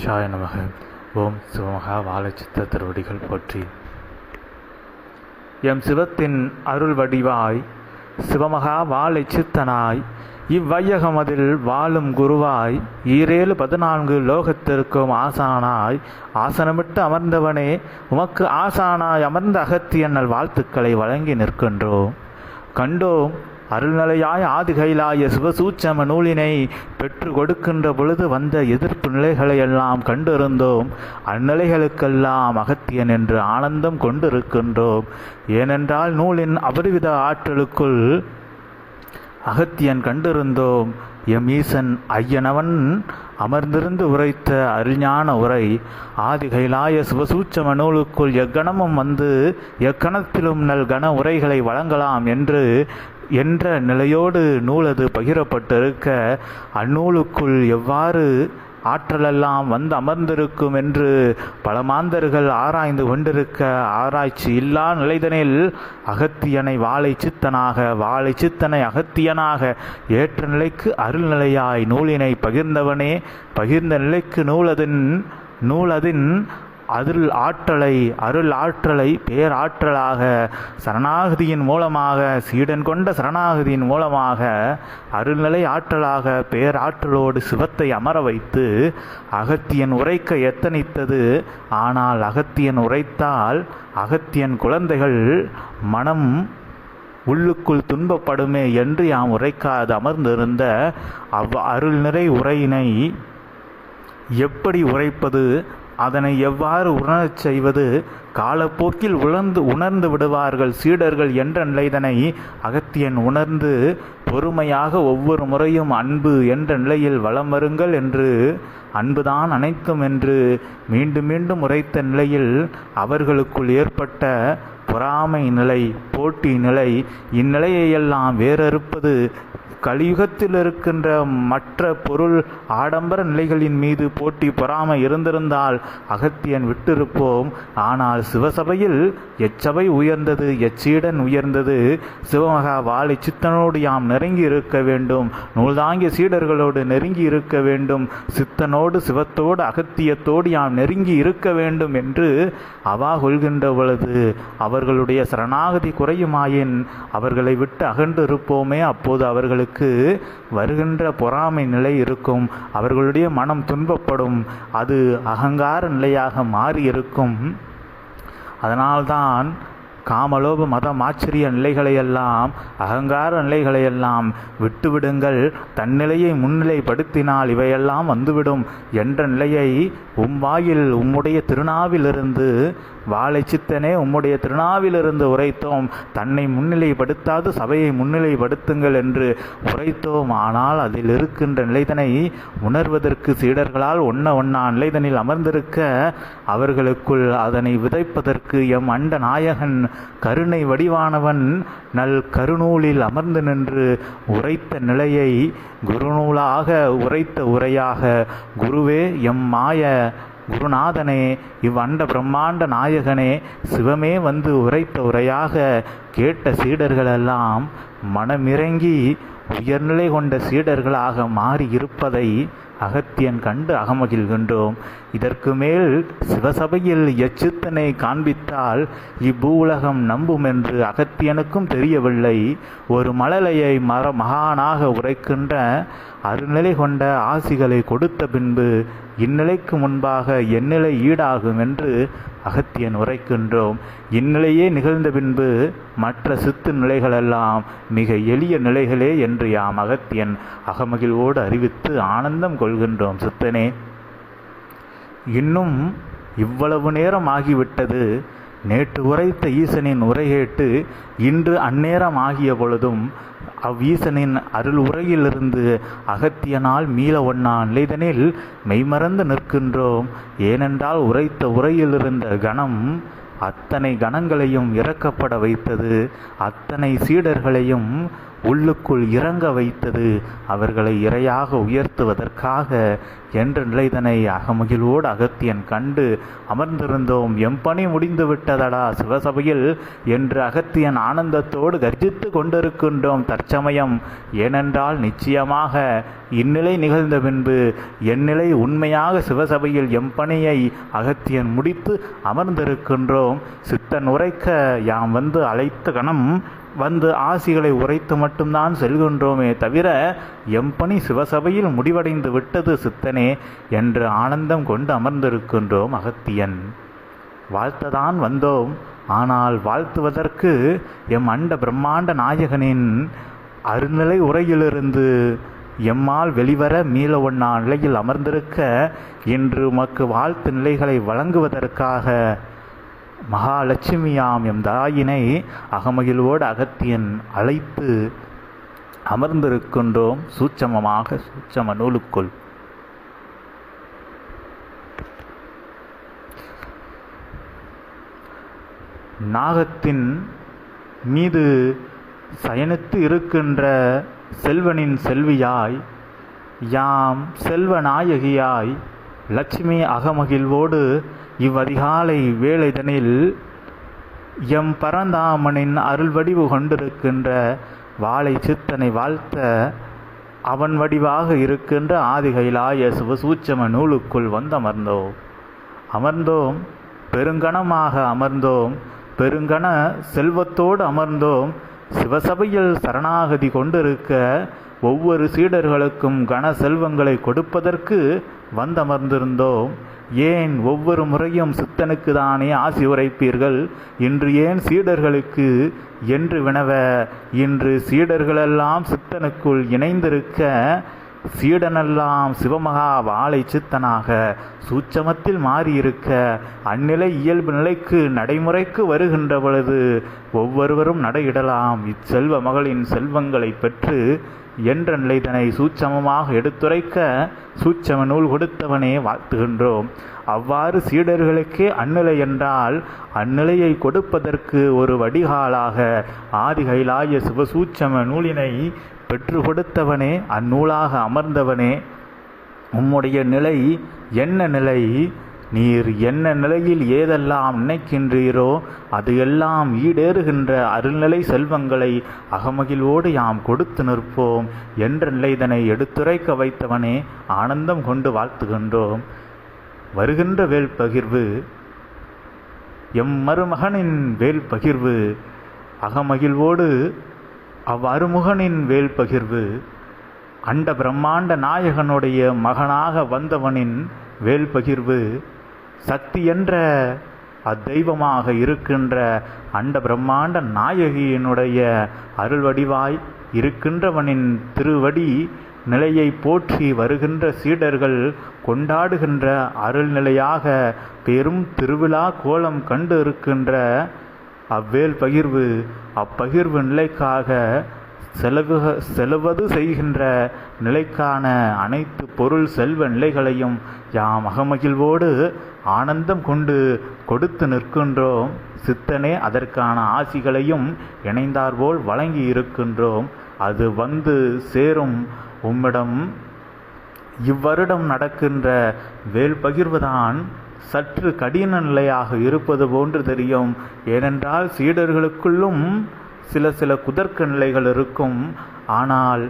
கணேஷாய நமக. ஓம் சிவமகா வாழச்சித்த திருவடிகள் போற்றி. எம் சிவத்தின் அருள் வடிவாய் சிவமகா வாழை சித்தனாய் இவ்வையகமதில் வாழும் குருவாய் ஈரேழு பதினான்கு லோகத்திற்கும் ஆசானாய் ஆசனமிட்டு அமர்ந்தவனே உமக்கு ஆசானாய் அமர்ந்த அகத்தியன்னல் வாழ்த்துக்களை வழங்கி நிற்கின்றோம். கண்டோம் அருள்நிலையாய் ஆதிகைலாய சிவசூச்சம நூலினை பெற்று கொடுக்கின்ற பொழுது வந்த எதிர்ப்பு நிலைகளை எல்லாம் கண்டிருந்தோம் அந்நிலைகளுக்கெல்லாம் அகத்தியன் என்று ஆனந்தம் கொண்டிருக்கின்றோம். ஏனென்றால் நூலின் அபரிவித ஆற்றலுக்குள் அகத்தியன் கண்டிருந்தோம் எம் ஈசன் ஐயனவன் அமர்ந்திருந்து உரைத்த அருஞான உரை. ஆதி கைலாய சிவசூச்சம நூலுக்குள் எக்கணமும் வந்து எக்கணத்திலும் நல் கன உரைகளை வழங்கலாம் என்று என்ற நிலையோடு நூலது பகிரப்பட்டிருக்க அந்நூலுக்குள் எவ்வாறு ஆற்றலெல்லாம் வந்து அமர்ந்திருக்கும் என்று பல மாந்தர்கள் ஆராய்ந்து கொண்டிருக்க ஆராய்ச்சி இல்லா நிலைதனில் அகத்தியனை வாழை சித்தனாக வாழை சித்தனை அகத்தியனாக ஏற்ற நிலைக்கு அருள்நிலையாய் நூலினை பகிர்ந்தவனே பகிர்ந்த நிலைக்கு நூலதின் நூலதின் அருள் ஆற்றலை அருள் ஆற்றலை பேராற்றலாக சரணாகதியின் மூலமாக சீடன் கொண்ட சரணாகதியின் மூலமாக அருள்நிலை ஆற்றலாக பேராற்றலோடு சிவத்தை அமர வைத்து அகத்தியன் உரைக்க எத்தனித்தது. ஆனால் அகத்தியன் உரைத்தால் அகத்தியன் குழந்தைகள் மனம் உள்ளுக்குள் துன்பப்படுமே என்று யாம் உரைக்காது. அமர்ந்திருந்த அவ் அருள்நிறை உரையினை எப்படி உரைப்பது? அதனை எவ்வாறு உணரச் செய்வது? காலப்போக்கில் உணர்ந்து உணர்ந்து விடுவார்கள் சீடர்கள் என்ற நிலைதனை அகத்தியன் உணர்ந்து பொறுமையாக ஒவ்வொரு முறையும் அன்பு என்ற நிலையில் வலம் வருங்கள் என்று அன்புதான் அனைத்தும் என்று மீண்டும் மீண்டும் உரைத்த நிலையில் அவர்களுக்குள் ஏற்பட்ட பொறாமை நிலை போட்டி நிலை இந்நிலையெல்லாம் வேறறுப்பது கலியுகத்தில் இருக்கின்ற மற்ற பொருள் ஆடம்பர நிலைகளின் மீது போட்டி பொறாமை இருந்திருந்தால் அகத்தியன் விட்டிருப்போம். ஆனால் சிவசபையில் எச்சபை உயர்ந்தது எச்சீடன் உயர்ந்தது. சிவமகா வாழை சித்தனோடு யாம் நெருங்கி இருக்க வேண்டும். நூல்தாங்கிய சீடர்களோடு நெருங்கி இருக்க வேண்டும். சித்தனோடு சிவத்தோடு அகத்தியத்தோடு யாம் நெருங்கி இருக்க வேண்டும் என்று அவா கொள்கின்ற பொழுது அவர்களுடைய சரணாகதி குறையுமாயின் அவர்களை விட்டு அகன்று இருப்போமே. அப்போது அவர்களுக்கு வருகின்ற பொறாமை நிலை இருக்கும். அவர்களுடைய மனம் துன்பப்படும். அது அகங்கார நிலையாக மாறி இருக்கும். அதனால்தான் காமலோப மதம் ஆச்சரிய நிலைகளையெல்லாம் அகங்கார நிலைகளையெல்லாம் விட்டுவிடுங்கள். தன்னிலையை முன்னிலைப்படுத்தினால் இவையெல்லாம் வந்துவிடும் என்ற நிலையை உம் வாயில் உம்முடைய திருநாவிலிருந்து வாழை சித்தனே உம்முடைய திருநாவிலிருந்து உரைத்தோம். தன்னை முன்னிலைப்படுத்தாது சபையை முன்னிலைப்படுத்துங்கள் என்று உரைத்தோம். ஆனால் அதில் இருக்கின்ற நிலைதனை உணர்வதற்கு சீடர்களால் ஒன்ன ஒன்னா நிலைதனில் அமர்ந்திருக்க அவர்களுக்குள் அதனை விதைப்பதற்கு எம் அண்ட நாயகன் கருணை வடிவானவன் நல் கருநூலில் அமர்ந்து நின்று உரைத்த நிலையை குருநூலாக உரைத்த உரையாக குருவே எம் மாய குருநாதனே இவ்வண்ட பிரம்மாண்ட நாயகனே சிவமே வந்து உரைத்த உரையாக கேட்ட சீடர்களெல்லாம் மனமிறங்கி உயர்நிலை கொண்ட சீடர்களாக மாறி இருப்பதை அகத்தியன் கண்டு அகமகிழ்கின்றோம். இதற்கு மேல் சிவசபையில் எச்சித்தனை காண்பித்தால் இப்பூலகம் நம்பும் என்று அகத்தியனுக்கும் தெரியவில்லை. ஒரு மழலையை மர மகானாக உரைக்கின்ற அருநிலை கொண்ட ஆசிகளை கொடுத்த பின்பு இந்நிலைக்கு முன்பாக எந்நிலை ஈடாகும் என்று அகத்தியன் உரைக்கின்றோம். இந்நிலையே நிகழ்ந்த பின்பு மற்ற சித்து நிலைகளெல்லாம் மிக எளிய நிலைகளே என்று யாம் அகத்தியன் அகமகிழ்வோடு அறிவித்து ஆனந்தம் கொள்கின்றோம் சித்தனே. இன்னும் இவ்வளவு நேரம் ஆகிவிட்டது. நேற்று உரைத்த ஈசனின் உரை கேட்டு இன்று அந்நேரம் ஆகிய பொழுதும் அவ்வீசனின் அருள் உரையிலிருந்து அகத்தியனால் மீள ஒண்ணான். நிலைதனில் மெய்மறந்து நிற்கின்றோம். ஏனென்றால் உரைத்த உரையிலிருந்த கணம் அத்தனை கணங்களையும் இறக்கப்பட வைத்தது. அத்தனை சீடர்களையும் உள்ளுக்குள் இறங்க வைத்தது அவர்களை இரையாக உயர்த்துவதற்காக என்ற நிலைதனை அகமகிழ்வோடு அகத்தியன் கண்டு அமர்ந்திருந்தோம். எம்பணி முடிந்து விட்டதடா சிவசபையில்? என்று அகத்தியன் ஆனந்தத்தோடு கர்ஜித்து கொண்டிருக்கின்றோம். தற்சமயம். ஏனென்றால் நிச்சயமாக இந்நிலை நிகழ்ந்த பின்பு எந்நிலை உண்மையாக சிவசபையில் எம்பணியை அகத்தியன் முடித்து அமர்ந்திருக்கின்றோம். சித்தன் உரைக்க யாம் வந்து அழைத்த கணம் வந்து ஆசிகளை உரைத்து மட்டும்தான் செல்கின்றோமே தவிர எம்பணி சிவசபையில் முடிவடைந்து விட்டது சித்தனே என்று ஆனந்தம் கொண்டு அமர்ந்திருக்கின்றோம் அகத்தியன். வாழ்த்ததான் வந்தோம். ஆனால் வாழ்த்துவதற்கு எம் அண்ட பிரம்மாண்ட நாயகனின் அருநிலை உரையிலிருந்து எம்மால் வெளிவர மீள ஒன்னா நிலையில் அமர்ந்திருக்க இன்று உமக்கு வாழ்த்து நிலைகளை வழங்குவதற்காக மகாலட்சுமியாம் எம் தாயினை அகமகிழ்வோடு அகத்தியன் அழைத்து அமர்ந்திருக்கின்றோம். சூட்சமமாக சூட்சம நூலுக்குள். நாகத்தின் மீது சயனித்து இருக்கின்ற செல்வனின் செல்வியாய் யாம் செல்வ நாயகியாய் லட்சுமி அகமகிழ்வோடு இவ்வதிகாலை வேளைதனில் எம் பரந்தாமனின் அருள் வடிவு கொண்டிருக்கின்ற வாழை சித்தனை வாழ்த்த அவன் வடிவாக இருக்கின்ற ஆதிகைலாய சிவசூச்சம நூலுக்குள் வந்தமர்ந்தோம். அமர்ந்தோம். பெருங்கணமாக அமர்ந்தோம். பெருங்கண செல்வத்தோடு அமர்ந்தோம். சிவசபையில் சரணாகதி கொண்டிருக்க ஒவ்வொரு சீடர்களுக்கும் கன செல்வங்களை கொடுப்பதற்கு வந்தமர்ந்திருந்தோம். ஏன் ஒவ்வொரு முறையும் சித்தனுக்கு தானே ஆசி உரைப்பீர்கள்? இன்று ஏன் சீடர்களுக்கு என்று வினவ இன்று சீடர்களெல்லாம் சித்தனுக்குள் இணைந்திருக்க சீடனெல்லாம் சிவமகா வாழை சித்தனாக சூட்சமத்தில் மாறியிருக்க அந்நிலை இயல்பு நிலைக்கு நடைமுறைக்கு வருகின்ற பொழுது ஒவ்வொருவரும் நடையிடலாம். இச்செல்வ மகளின் செல்வங்களை பெற்று என்ற நிலைதனை சூட்சமமாக எடுத்துரைக்க சூட்சம நூல் கொடுத்தவனே வாழ்த்துகின்றோம். அவ்வாறு சீடர்களுக்கே அந்நிலை என்றால் அந்நிலையை கொடுப்பதற்கு ஒரு வடிகாலாக ஆதிகைலாய சிவசூட்சம நூலினை பெற்று கொடுத்தவனே அந்நூலாக அமர்ந்தவனே. உம்முடைய நிலை என்ன நிலை? நீர் என்ன நிலையில் ஏதெல்லாம் நினைக்கின்றீரோ அது எல்லாம் ஈடேறுகின்ற அருள்நிலை செல்வங்களை அகமகிழ்வோடு யாம் கொடுத்து நிற்போம் என்ற நிலைதனை எடுத்துரைக்க வைத்தவனே ஆனந்தம் கொண்டு வாழ்த்துகின்றோம். வருகின்ற வேல் பகிர்வு எம் மருமகனின் வேல் பகிர்வு அகமகிழ்வோடு அவ்வருமுகனின் வேல் பகிர்வு அண்ட பிரம்மாண்ட நாயகனுடைய மகனாக வந்தவனின் வேல் பகிர்வு சக்தி என்ற அத்தெய்வமாக இருக்கின்ற அண்ட பிரம்மாண்ட நாயகியினுடைய அருள் வடிவாய் இருக்கின்றவனின் திருவடி நிலையை போற்றி வருகின்ற சீடர்கள் கொண்டாடுகின்ற அருள்நிலையாக பெரும் திருவிழா கோலம் கண்டு இருக்கின்ற அவ்வேல் பகிர்வு அப்பகிர்வு நிலைக்காக செலவு செலவது செய்கின்ற நிலைக்கான அனைத்து பொருள் செல்வ நிலைகளையும் யாம் அகமகிழ்வோடு ஆனந்தம் கொண்டு கொடுத்து நிற்கின்றோம். சித்தனே அதற்கான ஆசிகளையும் இணைந்தார்போல் வழங்கி இருக்கின்றோம். அது வந்து சேரும். உம்மிடம் இவ்வருடம் நடக்கின்ற வேல் பகிர்வுதான் சற்று கடின நிலையாக இருப்பது போன்று தெரியும். ஏனென்றால் சீடர்களுக்குள்ளும் சில சில குதர்க்க நிலைகள் இருக்கும். ஆனால்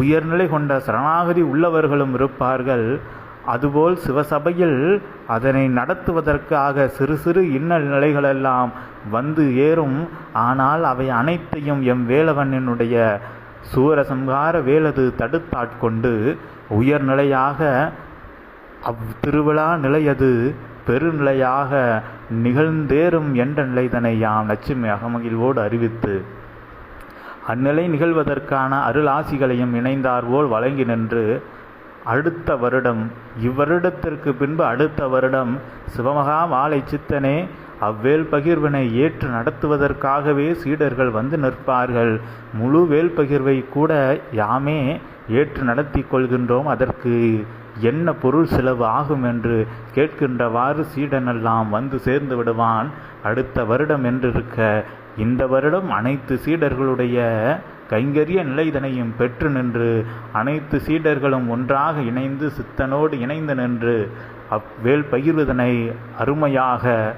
உயர்நிலை கொண்ட சரணாகதி உள்ளவர்களும் இருப்பார்கள். அதுபோல் சிவசபையில் அதனை நடத்துவதற்காக சிறு சிறு இன்னல் நிலைகளெல்லாம் வந்து ஏறும். ஆனால் அவை அனைத்தையும் எம் வேலவனினுடைய சூரசம்ஹார வேலது தடுத்தாட்கொண்டு உயர்நிலையாக அவ் திருவிழா நிலையது. பெருநிலையாக நிகழ்ந்தேறும் என்ற நிலைதனை யாம் லட்சுமி அகமகிழ்வோடு அறிவித்து அந்நிலை நிகழ்வதற்கான அருளாசிகளையும் இணைந்தார்போல் வழங்கி நின்று அடுத்த வருடம் இவ்வருடத்திற்கு பின்பு அடுத்த வருடம் சிவமகா மாலை சித்தனே அவ்வேல் பகிர்வினை ஏற்று நடத்துவதற்காகவே சீடர்கள் வந்து நிற்பார்கள். முழு வேல் பகிர்வை கூட யாமே ஏற்று நடத்தி கொள்கின்றோம் அதற்கு என்ன பொருள் செலவு ஆகும் என்று கேட்கின்றவாறு சீடனெல்லாம் வந்து சேர்ந்து விடுவான். அடுத்த வருடம் என்றிருக்க இந்த வருடம் அனைத்து சீடர்களுடைய கைங்கரிய நிலைதனையும் பெற்று நின்று அனைத்து சீடர்களும் ஒன்றாக இணைந்து சித்தனோடு இணைந்து நின்று அவ்வேல் பகிர்வதனை அருமையாக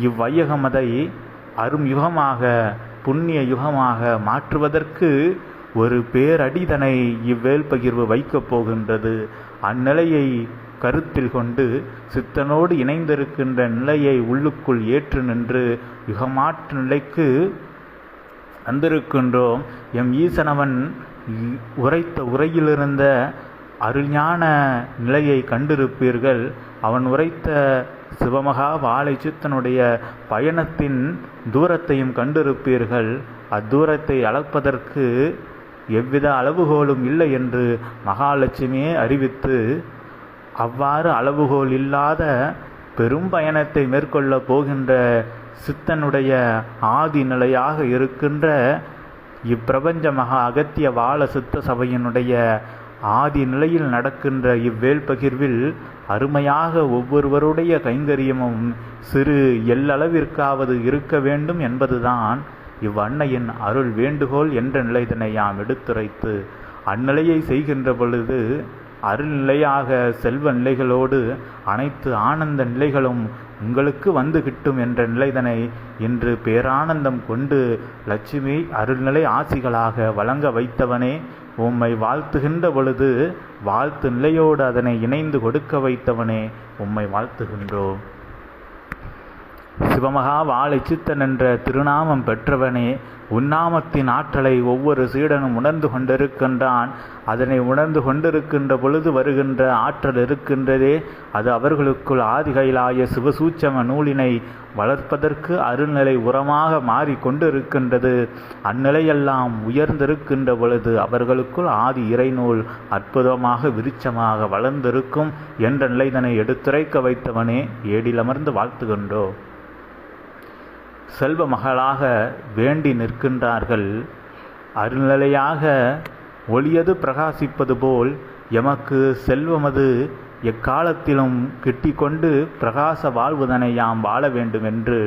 இவ்வையகமதை அரும் யுகமாக புண்ணிய யுகமாக மாற்றுவதற்கு ஒரு பேரடிதனை இவ்வேல் பகிர்வு வைக்கப் போகின்றது. அந்நிலையை கருத்தில் கொண்டு சித்தனோடு இணைந்திருக்கின்ற நிலையை உள்ளுக்குள் ஏற்று நின்று யுகமாற்று நிலைக்கு வந்திருக்கின்றோம். எம் ஈசனவன் உரைத்த உரையிலிருந்த அருஞான நிலையை கண்டிருப்பீர்கள். அவன் உரைத்த சிவமகா வாழை சித்தனுடைய பயணத்தின் தூரத்தையும் கண்டிருப்பீர்கள். அத்தூரத்தை அளப்பதற்கு எவ்வித அளவுகோலும் இல்லை என்று மகாலட்சுமியே அறிவித்து அவ்வாறு அளவுகோல் இல்லாத பெரும் பயணத்தை மேற்கொள்ளப் போகின்ற சித்தனுடைய ஆதி நிலையாக இருக்கின்ற இப்பிரபஞ்ச மகா அகத்திய வாழ சித்த சபையினுடைய ஆதி நிலையில் நடக்கின்ற இவ்வேல் பகிர்வில் அருமையாக ஒவ்வொருவருடைய கைங்கரியமும் சிறு எல்லளவிற்காவது இருக்க வேண்டும் என்பதுதான் இவ்வன்னையின் அருள் வேண்டுகோள் என்ற நிலைதனை யாம் எடுத்துரைத்து அந்நிலையை செய்கின்ற பொழுது அருள்நிலையாக செல்வ நிலைகளோடு அனைத்து ஆனந்த நிலைகளும் உங்களுக்கு வந்து கிட்டும் என்ற நிலைதனை இன்று பேரானந்தம் கொண்டு லட்சுமி அருள்நிலை ஆசிகளாக வழங்க வைத்தவனே உம்மை வாழ்த்துகின்ற பொழுது வாழ்த்து நிலையோடு அதனை இணைந்து கொடுக்க வைத்தவனே உம்மை வாழ்த்துகின்றோம். சிவமகா வாழைச்சித்தன் என்ற திருநாமம் பெற்றவனே உன்னாமத்தின் ஆற்றலை ஒவ்வொரு சீடனும் உணர்ந்து கொண்டிருக்கின்றான். அதனை உணர்ந்து கொண்டிருக்கின்ற பொழுது வருகின்ற ஆற்றல் இருக்கின்றதே அது அவர்களுக்குள் ஆதிகைலாய சிவசூச்சம நூலினை வளர்ப்பதற்கு அருள்நிலை உரமாக மாறிக்கொண்டிருக்கின்றது அந்நிலையெல்லாம் உயர்ந்திருக்கின்ற பொழுது அவர்களுக்குள் ஆதி இறைநூல் அற்புதமாக விருட்சமாக வளர்ந்திருக்கும் என்ற நிலைதனை எடுத்துரைக்க வைத்தவனே ஏடிலமர்ந்து வாழ்த்துகின்றோம். செல்வ மகளாக வேண்டி நிற்கின்றார்கள். அருள்நிலையாக ஒளியது பிரகாசிப்பது போல் எமக்கு செல்வமது எக்காலத்திலும் கிட்டிக்கொண்டு பிரகாச வாழ்வுதனை யாம் வாழ வேண்டும் என்று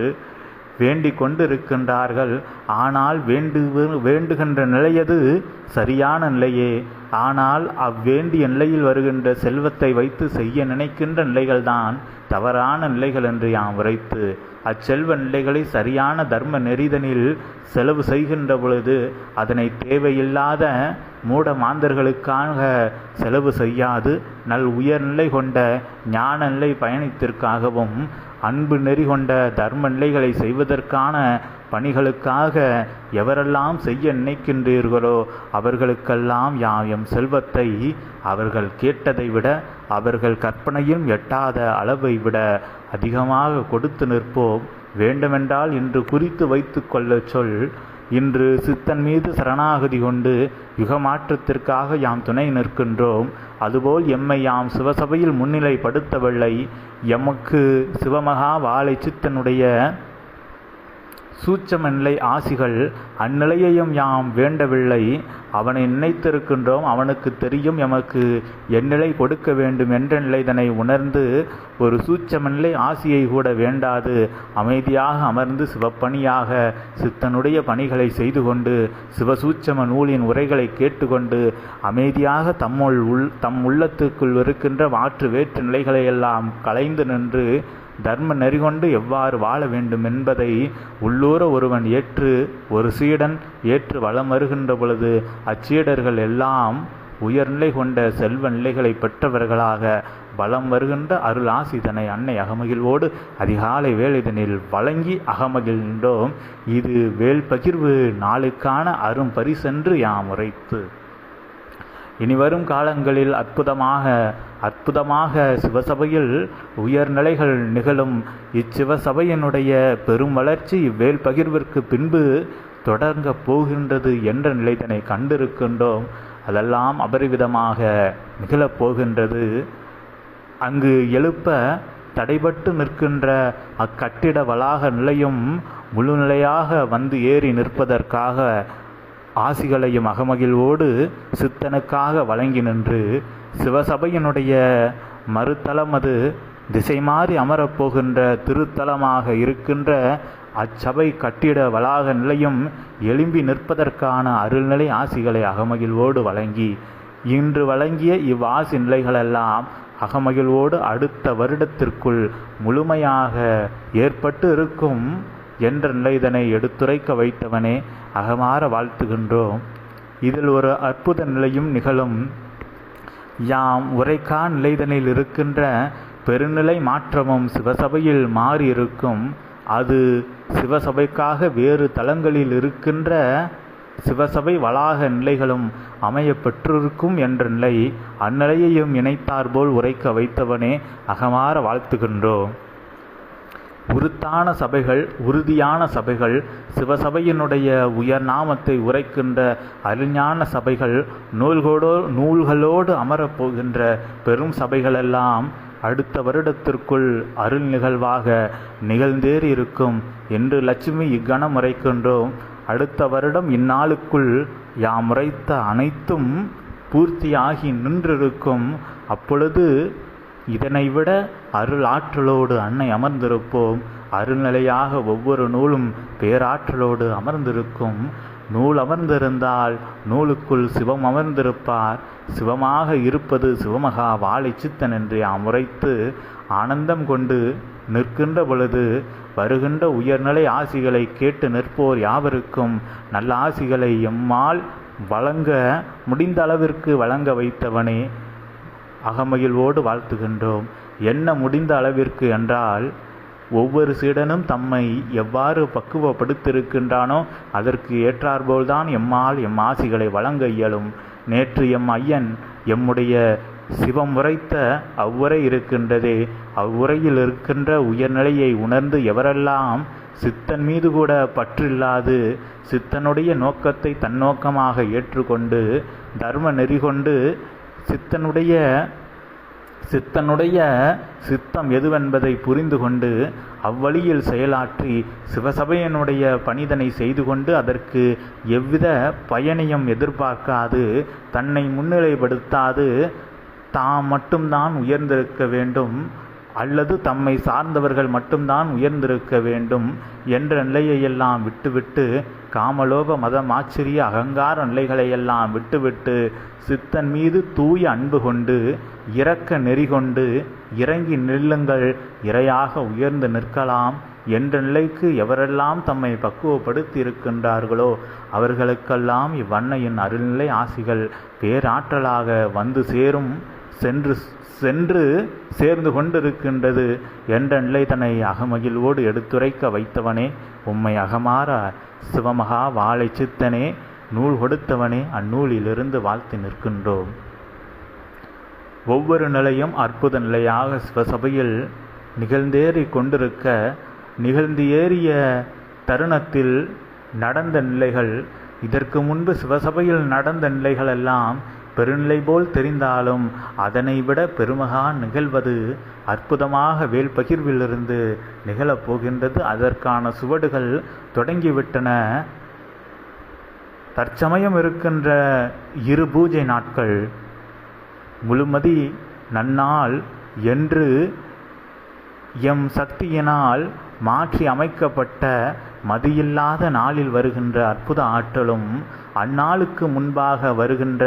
வேண்டிக் கொண்டிருக்கின்றார்கள். ஆனால் வேண்டு வேண்டுகின்ற நிலையது சரியான நிலையே. ஆனால் அவ்வேண்டிய நிலையில் வருகின்ற செல்வத்தை வைத்து செய்ய நினைக்கின்ற நிலைகள்தான் தவறான நிலைகள் என்று யாம் உரைத்து அச்செல்வ நிலைகளை சரியான தர்ம நெறிதனில் செலவு செய்கின்ற பொழுது அதனை தேவையில்லாத மூட மாந்தர்களுக்காக செலவு செய்யாது. நல் உயர்நிலை கொண்ட ஞான நிலை பயணத்திற்காகவும் அன்பு நெறி கொண்ட தர்ம நிலைகளை செய்வதற்கான பணிகளுக்காக எவரெல்லாம் செய்ய நினைக்கின்றீர்களோ அவர்களுக்கெல்லாம் யாயம் செல்வத்தை அவர்கள் கேட்டதை விட அவர்கள் கற்பனையும் எட்டாத அளவை விட அதிகமாக கொடுத்து நிற்போம். வேண்டுமென்றால் இன்று குறித்து வைத்து கொள்ள சொல். இன்று சித்தன் மீது சரணாகதி கொண்டு யுகமாற்றத்திற்காக யாம் துணை நிற்கின்றோம். அதுபோல் எம்மை யாம் சிவசபையில் முன்னிலைப்படுத்தவில்லை. எமக்கு சிவமகா வாழை சித்தனுடைய சூட்சமநிலை ஆசிகள் அந்நிலையையும் யாம் வேண்டவில்லை. அவனை நினைத்திருக்கின்றோம் அவனுக்கு தெரியும் எமக்கு எந்நிலை கொடுக்க வேண்டும் என்ற நிலைதனை உணர்ந்து ஒரு சூட்சம நிலை ஆசியை கூட வேண்டாது அமைதியாக அமர்ந்து சிவப்பணியாக சித்தனுடைய பணிகளை செய்து கொண்டு சிவசூட்சம நூலின் உரைகளை கேட்டுக்கொண்டு அமைதியாக தம்முள் உள் தம் உள்ளத்துக்குள் இருக்கின்ற மாற்று வேற்று நிலைகளை எல்லாம் கலைந்து நின்று தர்ம நெறிகொண்டு எவ்வாறு வாழ வேண்டும் என்பதை உள்ளூர ஒருவன் ஏற்று ஒரு சீடன் ஏற்று வளம் வருகின்ற பொழுது அச்சீடர்கள் எல்லாம் உயர்நிலை கொண்ட செல்வ நிலைகளை பெற்றவர்களாக பலம் வருகின்ற அருளாசி இதனை அன்னை அகமகிழ்வோடு அதிகாலை வேலைதனில் வழங்கி அகமகிழ்ந்தோம். இது வேல் பகிர்வு நாளுக்கான அரும் பரிசென்று யாம் உரைத்து. இனிவரும் காலங்களில் அற்புதமாக அற்புதமாக சிவசபையில் உயர்நிலைகள் நிகழும். இச்சிவசபையினுடைய பெரும் வளர்ச்சி இவ்வேல் பகிர்விற்கு பின்பு தொடங்கப் போகின்றது என்ற நிலைதனை கண்டிருக்கின்றோம். அதெல்லாம் அபரிவிதமாக நிகழப் போகின்றது. அங்கு எழுப்ப தடைபட்டு நிற்கின்ற அக்கட்டிட வளாக நிலையும் முழுநிலையாக வந்து ஏறி நிற்பதற்காக ஆசிகளையும் அகமகிழ்வோடு சித்தனுக்காக வழங்கி நின்று சிவசபையினுடைய மறுத்தலம் அது திசை மாறி அமரப்போகின்ற திருத்தலமாக இருக்கின்ற அச்சபை கட்டிட வளாக நிலையும் எழும்பி நிற்பதற்கான அருள்நிலை ஆசிகளை அகமகிழ்வோடு வழங்கி இன்று வழங்கிய இவ்வாசி நிலைகளெல்லாம் அகமகிழ்வோடு அடுத்த வருடத்திற்குள் முழுமையாக ஏற்பட்டு இருக்கும் என்ற நிலைதனை எடுத்துரைக்க வைத்தவனே அகமாற வாழ்த்துகின்றோம். இதில் ஒரு அற்புத நிலையும் நிகழும். யாம் உரைக்கா நிலைதனில் இருக்கின்ற பெருநிலை மாற்றமும் சிவசபையில் மாறி இருக்கும் அது சிவசபைக்காக வேறு தலங்களில் இருக்கின்ற சிவசபை வளாக நிலைகளும் அமைய பெற்றிருக்கும் என்ற நிலை அந்நிலையையும் இணைத்தாற்போல் உரைக்க வைத்தவனே அகமாற வாழ்த்துகின்றோம் உருத்தான சபைகள் உறுதியான சபைகள் சிவசபையினுடைய உயர் நாமத்தை உரைக்கின்ற அறிஞான சபைகள் நூல்களோ நூல்களோடு அமரப்போகின்ற பெரும் சபைகளெல்லாம் அடுத்த வருடத்திற்குள் அருள் நிகழ்வாக நிகழ்ந்தேறி இருக்கும் என்று லட்சுமி இக்கணம் உரைக்கின்றோம். அடுத்த வருடம் இந்நாளுக்குள் யாம் உரைத்த அனைத்தும் பூர்த்தியாகி நின்றிருக்கும். அப்பொழுது இதனை விட அருள் ஆற்றலோடு அன்னை அமர்ந்திருப்போம். அருள்நிலையாக ஒவ்வொரு நூலும் பேராற்றலோடு அமர்ந்திருக்கும். நூல் அமர்ந்திருந்தால் நூலுக்குள் சிவம் அமர்ந்திருப்பார். சிவமாக இருப்பது சிவமகா வாழை சித்தன் என்று அமுரைத்து ஆனந்தம் கொண்டு நிற்கின்ற பொழுது வருகின்ற உயர்நிலை ஆசிகளை கேட்டு நிற்போர் யாவருக்கும் நல்ல ஆசிகளை எம்மால் வழங்க முடிந்த அளவிற்கு வழங்க வைத்தவனே அகமகிழ்வோடு வாழ்த்துகின்றோம். என்ன முடிந்த அளவிற்கு என்றால் ஒவ்வொரு சீடனும் தம்மை எவ்வாறு பக்குவப்படுத்திருக்கின்றானோ அதற்கு ஏற்றாற்போல்தான் எம்மால் எம் ஆசிகளை வழங்க இயலும். நேற்று எம் ஐயன் எம்முடைய சிவம் உரைத்த அவ்வுரை இருக்கின்றதே. அவ்வுரையில் இருக்கின்ற உயர்நிலையை உணர்ந்து எவரெல்லாம் சித்தன் மீது கூட பற்றில்லாது சித்தனுடைய நோக்கத்தை தன்னோக்கமாக ஏற்றுக்கொண்டு தர்ம நெறி கொண்டு சித்தனுடைய சித்தனுடைய சித்தம் எதுவென்பதை புரிந்து கொண்டு அவ்வழியில் செயலாற்றி சிவசபையனுடைய பணிதனை செய்து கொண்டு அதற்கு எவ்வித பயனையும் எதிர்பார்க்காது தன்னை முன்னிலைப்படுத்தாது தாம் மட்டும்தான் உயர்ந்திருக்க வேண்டும் அல்லது தம்மை சார்ந்தவர்கள் மட்டும்தான் உயர்ந்திருக்க வேண்டும் என்ற நிலையையெல்லாம் விட்டுவிட்டு காமலோக மதம் ஆச்சரிய அகங்கார நிலைகளையெல்லாம் விட்டுவிட்டு சித்தன் மீது தூய அன்பு கொண்டு இறக்க நெறி கொண்டு இறங்கி நில்லுங்கள் இரையாக உயர்ந்து நிற்கலாம். என்ற நிலைக்கு எவரெல்லாம் தம்மை பக்குவப்படுத்தி இருக்கின்றார்களோ அவர்களுக்கெல்லாம் இவ்வன்னையின் அருள்நிலை ஆசிகள் பேராற்றலாக வந்து சேரும். சென்று சென்று சேர்ந்து கொண்டிருக்கின்றது என்ற நிலை தன்னை அகமகிழ்வோடு எடுத்துரைக்க வைத்தவனே உம்மை அகமாற சிவமகா வாழை சித்தனே நூல் கொடுத்தவனே அந்நூலிலிருந்து வாழ்த்து நிற்கின்றோம். ஒவ்வொரு நிலையும் அற்புத நிலையாக சிவசபையில் நிகழ்ந்தேறி கொண்டிருக்க நிகழ்ந்து ஏறிய தருணத்தில் நடந்த நிலைகள் இதற்கு முன்பு சிவசபையில் நடந்த நிலைகளெல்லாம் பெருநிலை போல் தெரிந்தாலும் அதனை விட பெருமகா நிகழ்வது அற்புதமாக வேல் பகிர்விலிருந்து நிகழப் போகின்றது. அதற்கான சுவடுகள் தொடங்கிவிட்டன. தற்சமயம் இருக்கின்ற இரு பூஜை நாட்கள் முழுமதி நன்னாள் என்று எம் சக்தியினால் மாற்றி அமைக்கப்பட்ட மதியில்லாத நாளில் வருகின்ற அற்புத ஆற்றலும் அந்நாளுக்கு முன்பாக வருகின்ற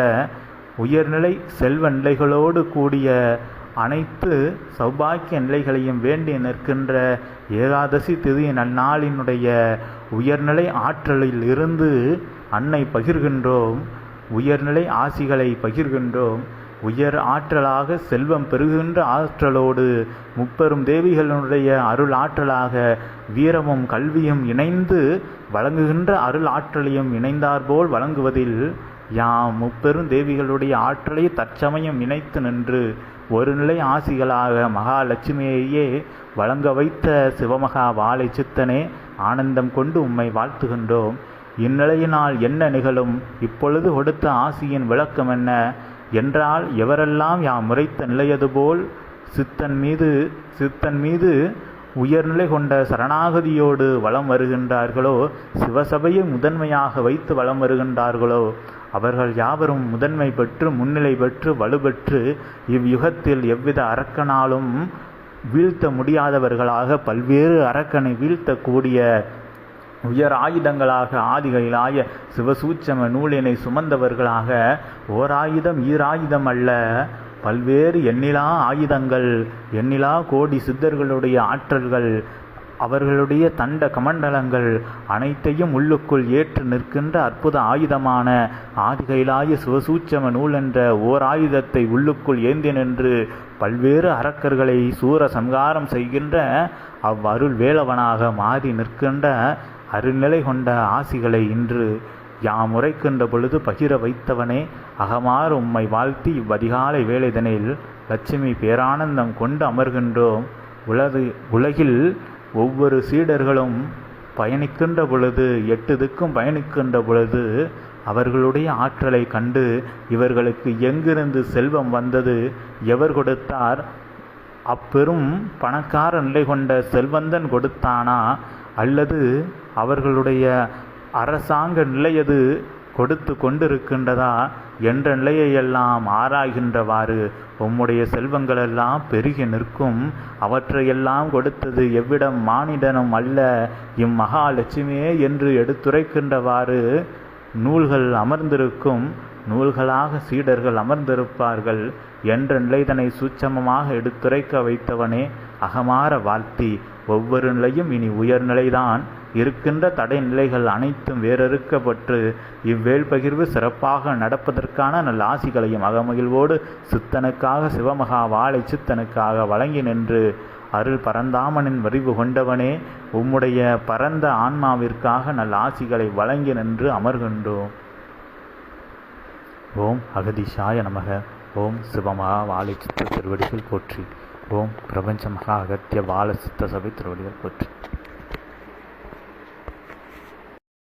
உயர்நிலை செல்வ நிலைகளோடு கூடிய அனைத்து சௌபாக்கிய நிலைகளையும் வேண்டி நிற்கின்ற ஏகாதசி திதி நன்னாளினுடைய உயர்நிலை ஆற்றலில் இருந்து அன்னை பகிர்கின்றோம் உயர்நிலை ஆசிகளை பகிர்கின்றோம். உயர் ஆற்றலாக செல்வம் பெருகின்ற ஆற்றலோடு முப்பெரும் தேவிகளுடைய அருள் ஆற்றலாக வீரமும் கல்வியும் இணைந்து வழங்குகின்ற அருள் ஆற்றலையும் இணைந்தாற்போல் வழங்குவதில் யாம் முப்பெரும் தேவிகளுடைய ஆற்றலை தற்சமயம் இணைத்து நின்று ஒரு நிலை ஆசிகளாக மகாலட்சுமியையே வழங்க வைத்த சிவமகா வாழை சித்தனே ஆனந்தம் கொண்டு உம்மை வாழ்த்துகின்றோம். இந்நிலையினால் என்ன நிகழும்? இப்பொழுது கொடுத்த ஆசியின் விளக்கம் என்ன? என்றால் எவரெல்லாம் யாம் முறைத்த நிலையது போல் சித்தன் மீது சித்தன் மீது உயர்நிலை கொண்ட சரணாகதியோடு வலம் வருகின்றார்களோ சிவசபையை முதன்மையாக வைத்து வலம் வருகின்றார்களோ அவர்கள் யாவரும் முதன்மை பெற்று முன்னிலை பெற்று வலுப்பெற்று இவ்யுகத்தில் எவ்வித அரக்கனாலும் வீழ்த்த முடியாதவர்களாக பல்வேறு அரக்கனை வீழ்த்தக்கூடிய உயர் ஆயுதங்களாக ஆதிகையிலாய சிவசூட்சம நூலினை சுமந்தவர்களாக ஓர் ஆயுதம் ஈராயுதம் அல்ல. பல்வேறு எண்ணிலா ஆயுதங்கள் எண்ணிலா கோடி சித்தர்களுடைய ஆற்றல்கள் அவர்களுடைய தண்ட கமண்டலங்கள் அனைத்தையும் உள்ளுக்குள் ஏற்று நிற்கின்ற அற்புத ஆயுதமான ஆதிகைலாய சிவசூச்சம நூல் என்ற ஓர் ஆயுதத்தை உள்ளுக்குள் ஏந்தி நின்று பல்வேறு அரக்கர்களை சூர சங்காரம் செய்கின்ற அவ்வருள் வேலவனாக மாறி நிற்கின்ற அருள்நிலை கொண்ட ஆசிகளை இன்று யாம் உரைக்கின்ற பொழுது பகிர வைத்தவனே அகமாறு உம்மை வாழ்த்தி இவ்வதிகாலை வேலைதனில் லட்சுமி பேரானந்தம் கொண்டு அமர்கின்றோம். உலகு உலகில் ஒவ்வொரு சீடர்களும் பயணிக்கின்ற பொழுது எட்டு திக்கும் பயணிக்கின்ற பொழுது அவர்களுடைய ஆற்றலை கண்டு இவர்களுக்கு எங்கிருந்து செல்வம் வந்தது எவர் கொடுத்தார் அப்பெரும் பணக்கார நிலை கொண்ட செல்வந்தன் கொடுத்தானா அல்லது அவர்களுடைய அரசாங்க நிலையது கொடுத்து கொண்டிருக்கின்றதா என்ற நிலையையெல்லாம் ஆராய்கின்றவாறு உம்முடைய செல்வங்களெல்லாம் பெருகி நிற்கும். அவற்றையெல்லாம் கொடுத்தது எவ்விடம் மானிடனும் அல்ல. இம்மகாலட்சுமியே என்று எடுத்துரைக்கின்றவாறு நூல்கள் அமர்ந்திருக்கும். நூல்களாக சீடர்கள் அமர்ந்திருப்பார்கள் என்ற நிலைதனை சூட்சமமாக எடுத்துரைக்க வைத்தவனே அகமாற வாழ்த்தி. ஒவ்வொரு நிலையும் இனி உயர்நிலைதான். இருக்கின்ற தடை நிலைகள் அனைத்தும் வேறறுக்கப்பட்டு இவ்வேல் பகிர்வு சிறப்பாக நடப்பதற்கான நல்ல ஆசிகளையும் அகமகிழ்வோடு சித்தனுக்காக சிவமகா வாழை சித்தனுக்காக வழங்கி நின்று அருள் பரந்தாமனின் வரிவு கொண்டவனே உம்முடைய பரந்த ஆன்மாவிற்காக நல்ல ஆசிகளை வழங்கி நின்று அமர்கின்றோம். ஓம் அகதிஷாய நமக. ஓம் சிவமகா வாழை சித்த திருவடிகள் போற்றி. ஓம் பிரபஞ்ச மகா அகத்திய வாழ சித்த சபை திருவடிகள் போற்றி.